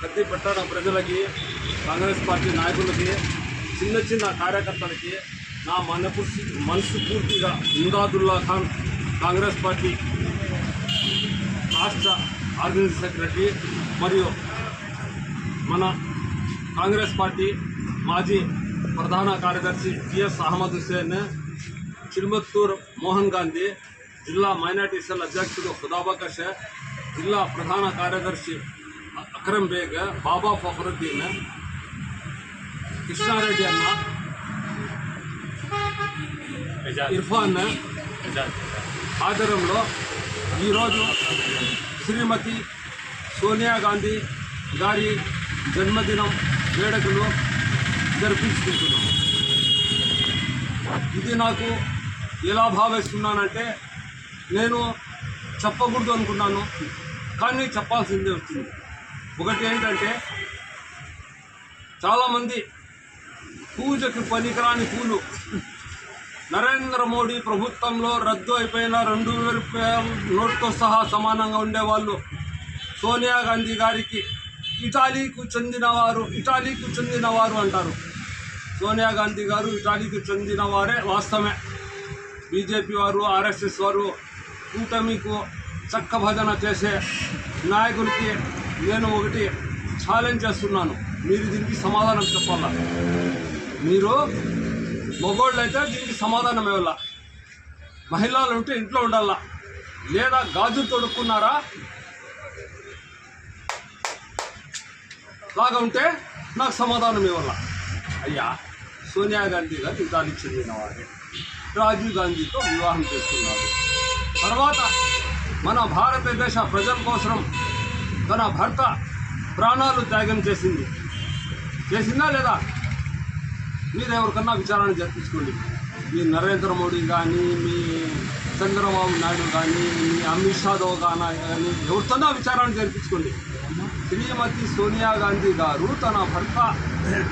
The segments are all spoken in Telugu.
కత్తి పట్టణ ప్రజలకి కాంగ్రెస్ పార్టీ నాయకులకి చిన్న చిన్న కార్యకర్తలకి నా మనపు మనసు పూర్తిగా ఇందాదుల్లా ఖాన్ కాంగ్రెస్ పార్టీ రాష్ట్ర ఆర్గనైజింగ్ సెక్రటరీ మరియు మన కాంగ్రెస్ పార్టీ మాజీ ప్రధాన కార్యదర్శి టిఎస్ అహ్మద్ హుస్సేన్ చిరుమత్తూర్ మోహన్ గాంధీ జిల్లా మైనార్టీ సెల్ అధ్యక్షుడు ఖుదాబకష్ జిల్లా ప్రధాన కార్యదర్శి అక్రమ్ బేగ్ బాబా ఫఖరుద్దీన్ కృష్ణారెడ్డి అన్న ఇర్ఫాన్ ఆధ్వర్యంలో ఈరోజు శ్రీమతి సోనియా గాంధీ గారి జన్మదినం వేడుకలు జరిపించుకుంటున్నాం. ఇది నాకు ఎలా భావిస్తున్నానంటే నేను చెప్పకూడదు అనుకున్నాను కానీ చెప్పాల్సిందే వచ్చింది. ఒకటి ఏంటంటే చాలామంది పూజకి పనికిరాని పూలు. నరేంద్ర మోడీ ప్రభుత్వంలో రద్దు అయిపోయిన రెండు రూపాయల నోట్తో సహా సమానంగా ఉండేవాళ్ళు. సోనియా గాంధీ గారికి ఇటాలీకు చెందినవారు ఇటాలీకు చెందినవారు అంటారు. సోనియా గాంధీ గారు ఇటాలీకి చెందిన వారే వాస్తవమే. బీజేపీ వారు ఆర్ఎస్ఎస్ వారు కూటమికు చక్క భజన చేసే నాయకులకి నేను ఒకటి ఛాలెంజ్ చేస్తున్నాను. మీరు దీనికి సమాధానం చెప్పాలా? మీరు మగోళ్ళు అయితే దీనికి సమాధానం ఇవ్వాల? మహిళలు ఉంటే ఇంట్లో ఉండాలా? లేదా గాజు తొడుక్కున్నారా? లాగా ఉంటే నాకు సమాధానం ఇవ్వాల? అయ్యా సోనియా గాంధీ గారు ఇటాలీకి చెందిన వారే. రాజీవ్ గాంధీతో వివాహం చేసుకున్నారు. తర్వాత మన భారతదేశ ప్రజల కోసం తన భర్త ప్రాణాలు త్యాగం చేసింది. చేసిందా లేదా? మీరు ఎవరికన్నా విచారణ జరిపించుకోండి మీ నరేంద్ర మోడీ కానీ మీ చంద్రబాబు నాయుడు కానీ మీ అమిత్ షా కానీ కానీ ఎవరితోనా విచారణ జరిపించుకోండి శ్రీమతి సోనియా గాంధీ గారు తన భర్త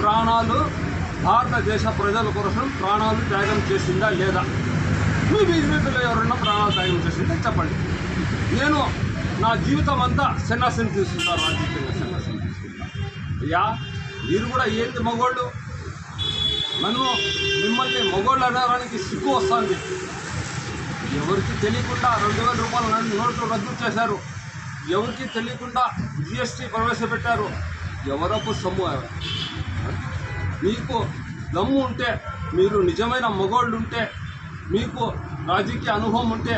ప్రాణాలు భారతదేశ ప్రజల కోసం ప్రాణాలు త్యాగం చేసిందా లేదా? మీ బీజేపీలో ఎవరన్నా ప్రాణాలు త్యాగం చేసిందా? చెప్పండి. నేను నా జీవితం అంతా సన్యాసం తీసుకుంటారు రాజకీయంగా సన్యాసం తీసుకుంటారు అయ్యా మీరు కూడా ఏంటి మగోళ్ళు? నన్ను మిమ్మల్ని మగోళ్ళు అనడానికి సిగ్గు వస్తుంది. ఎవరికి తెలియకుండా రెండు వేల రూపాయలు నన్ను నోట్లు రద్దు చేశారు. ఎవరికి తెలియకుండా జిఎస్టీ ప్రవేశపెట్టారు. ఎవరకు సొమ్ము మీకు దమ్ము ఉంటే మీరు నిజమైన మగోళ్ళు ఉంటే మీకు రాజకీయ అనుభవం ఉంటే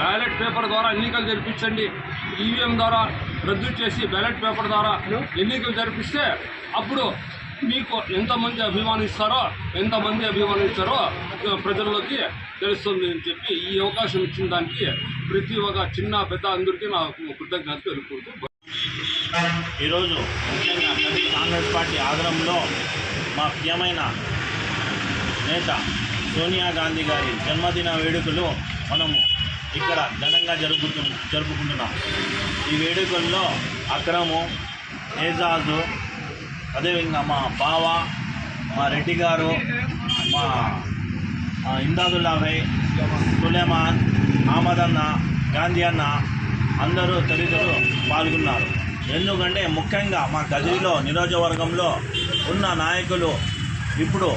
బ్యాలెట్ పేపర్ ద్వారా ఎన్నికలు జరిపించండి. ఈవీఎం ద్వారా రద్దు చేసి బ్యాలెట్ పేపర్ ద్వారా ఎన్నికలు జరిపిస్తే అప్పుడు మీకు ఎంతమంది అభిమానిస్తారో ఎంతమంది అభిమానిస్తారో ప్రజల్లోకి తెలుస్తుంది అని చెప్పి ఈ అవకాశం ఇచ్చిన దానికి ప్రతి ఒక్క చిన్న పెద్ద అందరికీ నా కృతజ్ఞత తెలుపుకుంటూ ఈరోజు ముఖ్యంగా కాంగ్రెస్ పార్టీ ఆధ్వర్యంలో మా ప్రియమైన నేత సోనియా గాంధీ గారి జన్మదిన వేడుకలు మనము ఇక్కడ ఘనంగా జరుపుకు జరుపుకుంటున్నాం. ఈ వేడుకల్లో అక్రము ఏజాజు అదేవిధంగా మా బావ మా రెడ్డి గారు మా ఇందాదుల్లాభై సులేమాన్ అహ్మద్ అన్న గాంధీ అన్న అందరూ తదితరులు పాల్గొన్నారు. ఎందుకంటే ముఖ్యంగా మా కదిరిలో నియోజకవర్గంలో ఉన్న నాయకులు ఇప్పుడు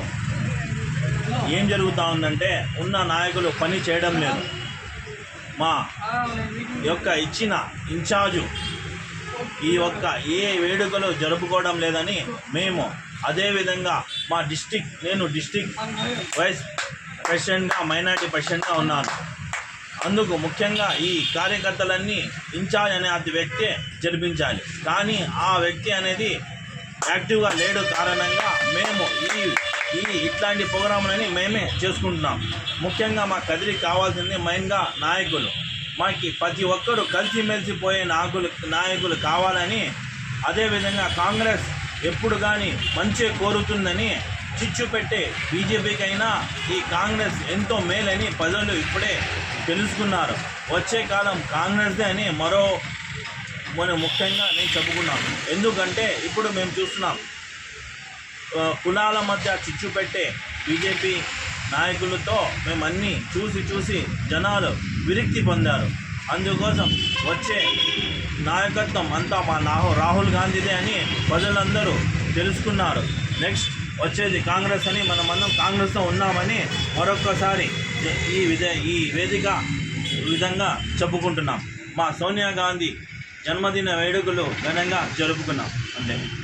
ఏం జరుగుతూ ఉందంటే ఉన్న నాయకులు పని చేయడం లేదు. మా యొక్క ఇచ్చిన ఇన్ఛార్జు ఈ యొక్క ఏ వేడుకలు జరుపుకోవడం లేదని మేము అదేవిధంగా మా డిస్టిక్ నేను డిస్టిక్ వైస్ ప్రెసిడెంట్గా మైనార్టీ ప్రెసిడెంట్గా ఉన్నాను. అందుకు ముఖ్యంగా ఈ కార్యకర్తలన్నీ ఇన్ఛార్జ్ అనే అతి వ్యక్తి జరిపించాలి. కానీ ఆ వ్యక్తి అనేది యాక్టివ్గా లేడు కారణంగా మేము ఈ ఈ ఇట్లాంటి ప్రోగ్రాంలని మేమే చేసుకుంటున్నాం. ముఖ్యంగా మా కదిరికి కావాల్సింది మెయిన్గా నాయకులు. మాకు ప్రతి ఒక్కరు కలిసిమెలిసిపోయే నాయకులు నాయకులు కావాలని అదేవిధంగా కాంగ్రెస్ ఎప్పుడు కానీ మంచి కోరుతుందని చిచ్చు పెట్టే బీజేపీకైనా ఈ కాంగ్రెస్ ఎంతో మేలని ప్రజలు ఇప్పుడే తెలుసుకున్నారు. వచ్చే కాలం కాంగ్రెస్దే అని మరో మన ముఖ్యంగా నేను చెప్పుకున్నాను. ఎందుకంటే ఇప్పుడు మేము చూస్తున్నాం. కులాల మధ్య చిచ్చు పెట్టే బీజేపీ నాయకులతో మేము అన్నీ చూసి చూసి జనాలు విరక్తి పొందారు. అందుకోసం వచ్చే నాయకత్వం అంతా మా నాహు రాహుల్ గాంధీదే అని ప్రజలందరూ తెలుసుకున్నారు. నెక్స్ట్ వచ్చేది కాంగ్రెస్ అని మనం మనం కాంగ్రెస్తో ఉన్నామని మరొక్కసారి ఈ విధ ఈ వేదిక విధంగా చెప్పుకుంటున్నాం. మా సోనియా గాంధీ జన్మదిన వేడుకలు ఘనంగా జరుపుకున్నాం. అంతే.